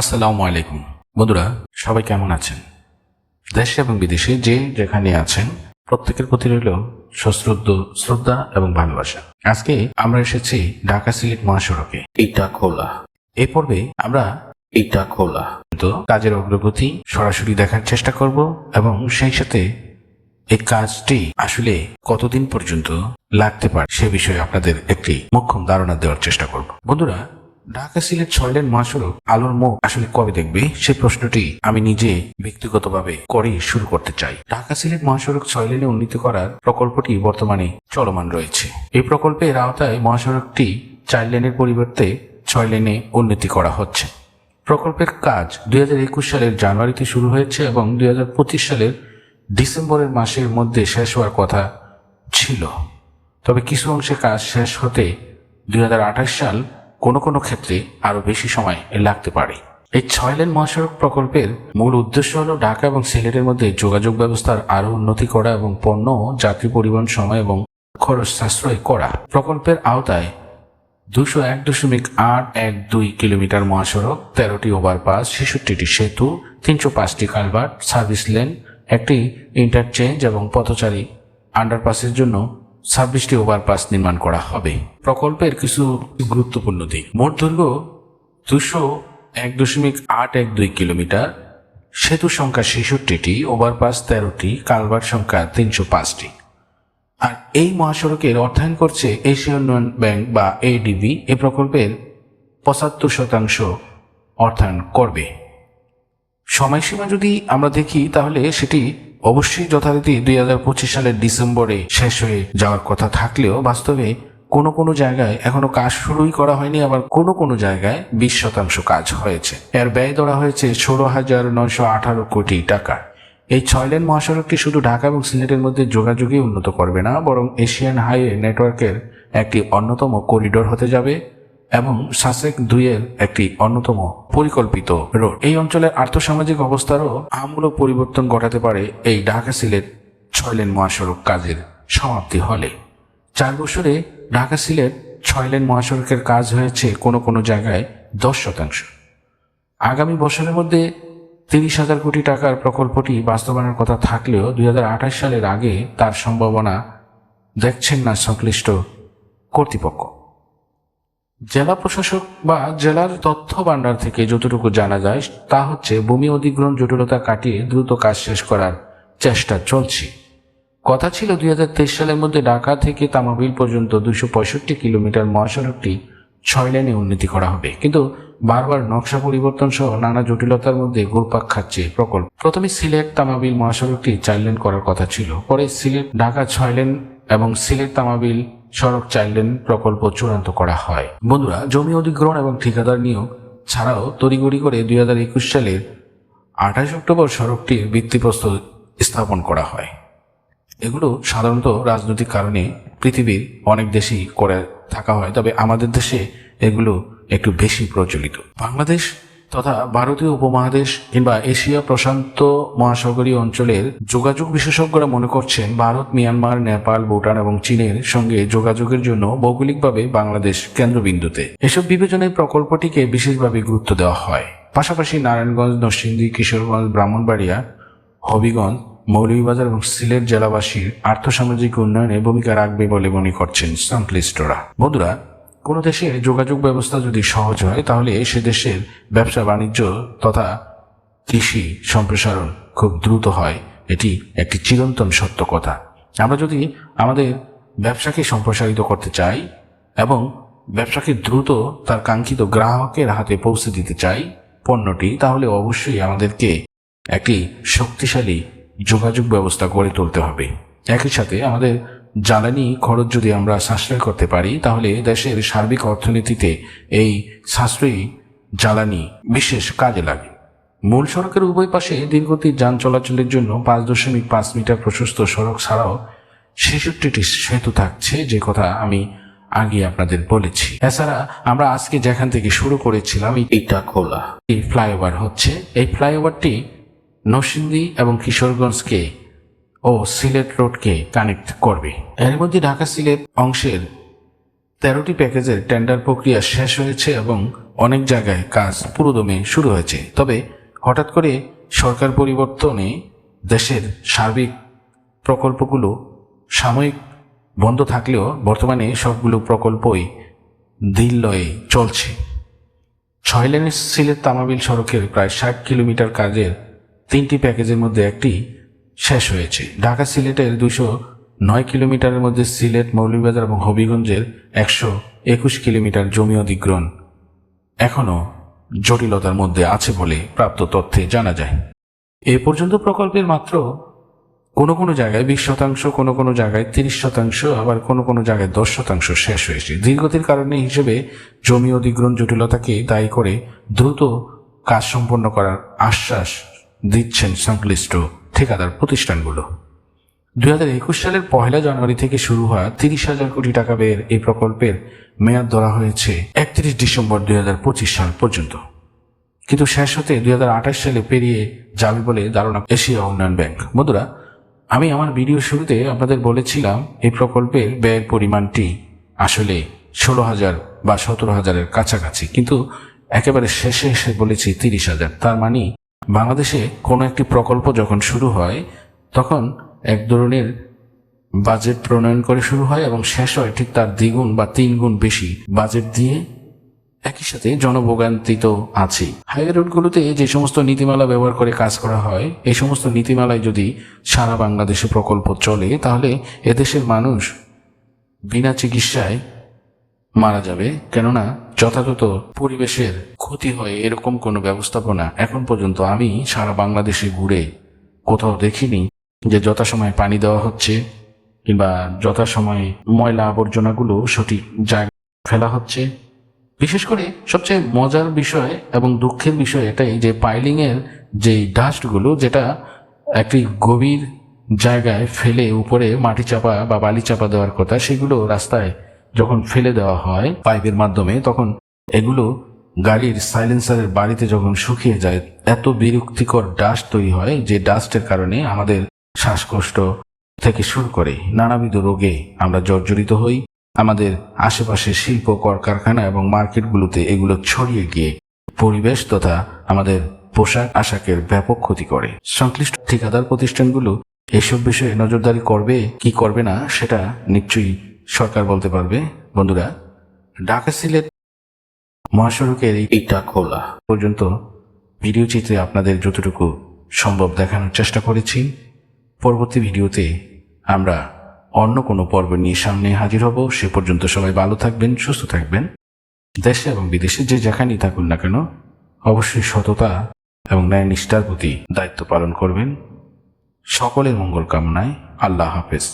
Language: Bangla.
আসসালামু আলাইকুম। বন্ধুরা সবাই কেমন আছেন? দেশে এবং বিদেশে যে যেখানে আছেন প্রত্যেকের প্রতি রইল সশ্রদ্ধ শ্রদ্ধা এবং ভালোবাসা। আজকে আমরা এসেছি ঢাকা সিলেট মহাসড়কে। ইটা খোলা। এ পর্বে আমরা ইটা খোলা। তো কাজের অগ্রগতি সরাসরি দেখার চেষ্টা করব এবং সেই সাথে এই কাজটি আসলে কতদিন পর্যন্ত লাগতে পারে সে বিষয়ে আপনাদের একটি মোক্ষম ধারণা দেওয়ার চেষ্টা করব। বন্ধুরা ঢাকা সিলেট লেন মহাসড়ক আলোর মুখ আসলে কবে দেখবে? সে প্রশ্নটি আমি নিজে ব্যক্তিগতভাবে করেই শুরু করতে চাই। ঢাকা সিলেট মহাসড়ক ছয় লেনে উন্নীত করার প্রকল্পটি বর্তমানে চলমান রয়েছে। এই প্রকল্পের আওতায় মহাসড়কটি চার লেনের পরিবর্তে ছয় লেনে উন্নতি করা হচ্ছে। প্রকল্পের কাজ দুই হাজার একুশ সালের জানুয়ারিতে শুরু হয়েছে এবং দুই হাজার পঁচিশ সালের ডিসেম্বরের মাসের মধ্যে শেষ হওয়ার কথা ছিল। তবে কিছু অংশে কাজ শেষ হতে দুই হাজার আঠাশ সাল কোনো কোনো ক্ষেত্রে আরও বেশি সময় লাগতে পারে। এই ছয় লেন মহাসড়ক প্রকল্পের মূল উদ্দেশ্য হল ঢাকা এবং সিলেটের মধ্যে যোগাযোগ ব্যবস্থার আরও উন্নতি করা এবং পণ্য যাত্রী পরিবহন সময় এবং খরচ সাশ্রয় করা। প্রকল্পের আওতায় দুশো এক দশমিক আট এক দুই কিলোমিটার মহাসড়ক, তেরোটি ওভারপাস, ছেষট্টিটি সেতু, তিনশো পাঁচটি কালভার্ট, সার্ভিস লেন, একটি ইন্টারচেঞ্জ এবং পথচারী আন্ডারপাসের জন্য ছাব্বিশটি ওভারপাস নির্মাণ করা হবে। প্রকল্পের কিছু গুরুত্বপূর্ণ দিক। মোট দৈর্ঘ্য দুশো এক দশমিক আট এক দুই কিলোমিটার। সেতু সংখ্যা ছেষট্টিটি ওভারপাস তেরোটি, কালভার্ট সংখ্যা তিনশো পাঁচটি। আর এই মহাসড়কের অর্থায়ন করছে এশিয়া উন্নয়ন ব্যাংক বা এডিবি এ প্রকল্পের পঁচাত্তর শতাংশ অর্থায়ন করবে। সময়সীমা যদি আমরা দেখি, তাহলে সেটি অবশ্যই যথারীতি দুই হাজার পঁচিশ সালের ডিসেম্বরে শেষ হয়ে যাওয়ার কথা থাকলেও বাস্তবে কোনো কোনো জায়গায় এখনও কাজ শুরুই করা হয়নি, আবার কোনো কোনো জায়গায় বিশ শতাংশ কাজ হয়েছে। এর ব্যয় ধরা হয়েছে ষোলো হাজার নয়শো আঠারো কোটি টাকা। এই ছয় লেন মহাসড়কটি শুধু ঢাকা এবং সিলেটের মধ্যে যোগাযোগই উন্নত করবে না, বরং এশিয়ান হাইওয়ে নেটওয়ার্কের একটি অন্যতম করিডোর হতে যাবে। এবং সাসেক দুইয়ের একটি অন্যতম পরিকল্পিত রোড। এই অঞ্চলের আর্থসামাজিক অবস্থারও আমূলক পরিবর্তন ঘটাতে পারে এই ঢাকা সিলেট ছয় লেন মহাসড়ক কাজের সমাপ্তি হলে। চার বছরে ঢাকা সিলেট ছয় লেন মহাসড়কের কাজ হয়েছে কোনো কোনো জায়গায় দশ শতাংশ। আগামী বছরের মধ্যে তিরিশ হাজার কোটি টাকার প্রকল্পটি বাস্তবায়নের কথা থাকলেও দুই হাজার আঠাশ সালের আগে তার সম্ভাবনা দেখছেন না সংশ্লিষ্ট কর্তৃপক্ষ। জেলা প্রশাসক বা জেলার তথ্য ভাণ্ডার থেকে যতটুকু জানা যায়, তা হচ্ছে ভূমি অধিগ্রহণ জটিলতা কাটিয়ে দ্রুত কাজ শেষ করার চেষ্টা চলছে। কথা ছিল দুই হাজার তেইশ সালের মধ্যে ঢাকা থেকে তামাবিল পর্যন্ত দুশো পঁয়ষট্টি কিলোমিটার মহাসড়কটি ছয় লেনে উন্নতি করা হবে। কিন্তু বারবার নকশা পরিবর্তন সহ নানা জটিলতার মধ্যে ঘুরপাক খাচ্ছে প্রকল্প। প্রথমে সিলেট তামাবিল মহাসড়কটি চার লেন করার কথা ছিল। পরে সিলেট ঢাকা ছয় লেন এবং সিলেট তামাবিল সড়ক লেন প্রকল্প চূড়ান্ত করা হয়। বন্ধুরা, জমি অধিগ্রহণ এবং ঠিকাদার নিয়োগ ছাড়াও তড়িগড়ি করে দুই হাজার একুশ সালের আঠাশ অক্টোবর সড়কটির ভিত্তিপ্রস্তর স্থাপন করা হয়। এগুলো সাধারণত রাজনৈতিক কারণে পৃথিবীর অনেক দেশেই করে থাকা হয়, তবে আমাদের দেশে এগুলো একটু বেশি প্রচলিত। বাংলাদেশ তথা ভারতীয় উপমহাদেশ কিংবা এশিয়া প্রশান্ত মহাসাগরীয় অঞ্চলের যোগাযোগ বিশেষজ্ঞরা মনে করছেন ভারত, মিয়ানমার, নেপাল, ভুটান এবং চীনের সঙ্গে যোগাযোগের জন্য ভৌগোলিকভাবে বাংলাদেশ কেন্দ্রবিন্দুতে। এসব বিবেচনায় প্রকল্পটিকে বিশেষভাবে গুরুত্ব দেওয়া হয়। পাশাপাশি নারায়ণগঞ্জ, নরসিংদী, কিশোরগঞ্জ, ব্রাহ্মণবাড়িয়া, হবিগঞ্জ, মৌলভীবাজার এবং সিলেট জেলাবাসীর আর্থসামাজিক উন্নয়নে ভূমিকা রাখবে বলে মনে করছেন সংশ্লিষ্টরা বন্ধুরা কোনো দেশের যোগাযোগ ব্যবস্থা যদি সহজ হয়, তাহলে সে দেশের ব্যবসা বাণিজ্য তথা কৃষি সম্প্রসারণ খুব দ্রুত হয়। এটি একটি চিরন্তন সত্য কথা। আমরা যদি আমাদের ব্যবসাকে সম্প্রসারিত করতে চাই এবং ব্যবসাকে দ্রুত তার কাঙ্ক্ষিত গ্রাহকের হাতে পৌঁছে দিতে চাই পণ্যটি, তাহলে অবশ্যই আমাদেরকে একটি শক্তিশালী যোগাযোগ ব্যবস্থা গড়ে তুলতে হবে। একই সাথে আমাদের জ্বালানি খরচ যদি আমরা সাশ্রয় করতে পারি তাহলে দেশের সার্বিক অর্থনীতিতে এই সাশ্রয়ী জ্বালানি বিশেষ কাজে লাগে। মূল সড়কের উভয় পাশে দীর্ঘতির যান চলাচলের জন্য পাঁচ দশমিক পাঁচ মিটার প্রশস্ত সড়ক ছাড়াও ছেষট্টিটি সেতু থাকছে যে কথা আমি আগে আপনাদের বলেছি। এছাড়া আমরা আজকে যেখান থেকে শুরু করেছিলাম এইটা খোলা। এই ফ্লাইওভার হচ্ছে। এই ফ্লাইওভারটি নরসিংদী এবং কিশোরগঞ্জকে ও সিলেট রোডকে কানেক্ট করবে। এর মধ্যে ঢাকা সিলেট অংশের তেরোটি প্যাকেজের টেন্ডার প্রক্রিয়া শেষ হয়েছে এবং অনেক জায়গায় কাজ পুরোদমে শুরু হয়েছে। তবে হঠাৎ করে সরকার পরিবর্তনে দেশের সার্বিক প্রকল্পগুলো সাময়িক বন্ধ থাকলেও বর্তমানে সবগুলো প্রকল্পই দিল্লয়ে চলছে। ছয় লেনের সিলেট তামাবিল সড়কের প্রায় ষাট কিলোমিটার কাজের তিনটি প্যাকেজের মধ্যে একটি শেষ হয়েছে। ঢাকা সিলেটের দুশো নয় কিলোমিটারের মধ্যে সিলেট, মৌলভীবাজার এবং হবিগঞ্জের একশো একুশ কিলোমিটার জমি অধিগ্রহণ এখনও জটিলতার মধ্যে আছে বলে প্রাপ্ত তথ্যে জানা যায়। এ পর্যন্ত প্রকল্পের মাত্র কোনো কোনো জায়গায় বিশ শতাংশ, কোনো কোনো জায়গায় তিরিশ শতাংশ, আবার কোনো কোনো জায়গায় দশ শতাংশ শেষ হয়েছে। দীর্ঘতির কারণে হিসেবে জমি অধিগ্রহণ জটিলতাকে দায়ী করে দ্রুত কাজ সম্পন্ন করার আশ্বাস দিচ্ছেন সংশ্লিষ্ট ঠিকাদার প্রতিষ্ঠানগুলো। দুই হাজার একুশ সালের পহেলা জানুয়ারি থেকে শুরু হওয়া তিরিশ হাজার কোটি টাকা ব্যয়ের এই প্রকল্পের মেয়াদ ধরা হয়েছে একত্রিশ ডিসেম্বর দুই হাজার পঁচিশ সাল পর্যন্ত। কিন্তু শেষ হতে দুই হাজার আঠাশ সালে পেরিয়ে যাবে বলে ধারণা এশিয়া উন্নয়ন ব্যাংক। বন্ধুরা, আমি আমার ভিডিও শুরুতে আপনাদের বলেছিলাম এই প্রকল্পের ব্যয়ের পরিমাণটি আসলে ষোলো হাজার বা সতেরো হাজারের কাছাকাছি। কিন্তু একেবারে শেষে এসে বলেছি তিরিশ হাজার। তার মানে বাংলাদেশে কোনো একটি প্রকল্প যখন শুরু হয়, তখন এক ধরনের বাজেট প্রণয়ন করে শুরু হয় এবং শেষ হয় ঠিক তার দ্বিগুণ বা তিন গুণ বেশি বাজেট দিয়ে একই সাথে জনভোগান্তি তো আছে। হাইওয়ে রোডগুলোতে যে সমস্ত নীতিমালা ব্যবহার করে কাজ করা হয়, এই সমস্ত নীতিমালায় যদি সারা বাংলাদেশে প্রকল্প চলে, তাহলে এদেশের মানুষ বিনা চিকিৎসায় মারা যাবে। কেননা যথাযথ পরিবেশের ক্ষতি হয় এরকম কোনো ব্যবস্থাপনা এখন পর্যন্ত আমি সারা বাংলাদেশে ঘুরে কোথাও দেখিনি যে যথাসময়ে পানি দেওয়া হচ্ছে কিংবা যথাসময়ে ময়লা আবর্জনাগুলো সঠিক জায়গায় ফেলা হচ্ছে। বিশেষ করে সবচেয়ে মজার বিষয় এবং দুঃখের বিষয় এটাই যে পাইলিং এর যে ডাস্টগুলো যেটা একটি গভীর জায়গায় ফেলে উপরে মাটি চাপা বা বালি চাপা দেওয়ার কথা, সেগুলো রাস্তায় যখন ফেলে দেওয়া হয় পাইপের মাধ্যমে, তখন এগুলো গাড়ির সাইলেন্সারের বাড়িতে যখন শুকিয়ে যায়, এত বিরক্তিকর ডাস্ট তৈরি হয় যে ডাস্টের কারণে আমাদের শ্বাসকষ্ট থেকে শুরু করে নানাবিধ রোগে আমরা জর্জরিত হই। আমাদের আশেপাশে শিল্প, কলকারখানা এবং মার্কেটগুলোতে এগুলো ছড়িয়ে গিয়ে পরিবেশ তথা আমাদের পোশাক আশাকের ব্যাপক ক্ষতি করে। সংশ্লিষ্ট ঠিকাদার প্রতিষ্ঠানগুলো এসব বিষয়ে নজরদারি করবে, কি করবে না, সেটা নিশ্চয়ই সরকার বলতে পারবে, বন্ধুরা। ঢাকা সিলেট মহাসড়কের এই ইটা খোলা। পর্যন্ত ভিডিও চিত্রে আপনাদের যতটুকু সম্ভব দেখানোর চেষ্টা করেছি। পরবর্তী ভিডিওতে আমরা অন্য কোনো পর্ব নিয়ে সামনে হাজির হব। সে পর্যন্ত সবাই ভালো থাকবেন, সুস্থ থাকবেন। দেশে এবং বিদেশে যে যেখানেই থাকুন না কেন, অবশ্যই সততা এবং ন্যায় নিষ্ঠার প্রতি দায়িত্ব পালন করবেন। সকলের মঙ্গল কামনায় আল্লাহ হাফেজ।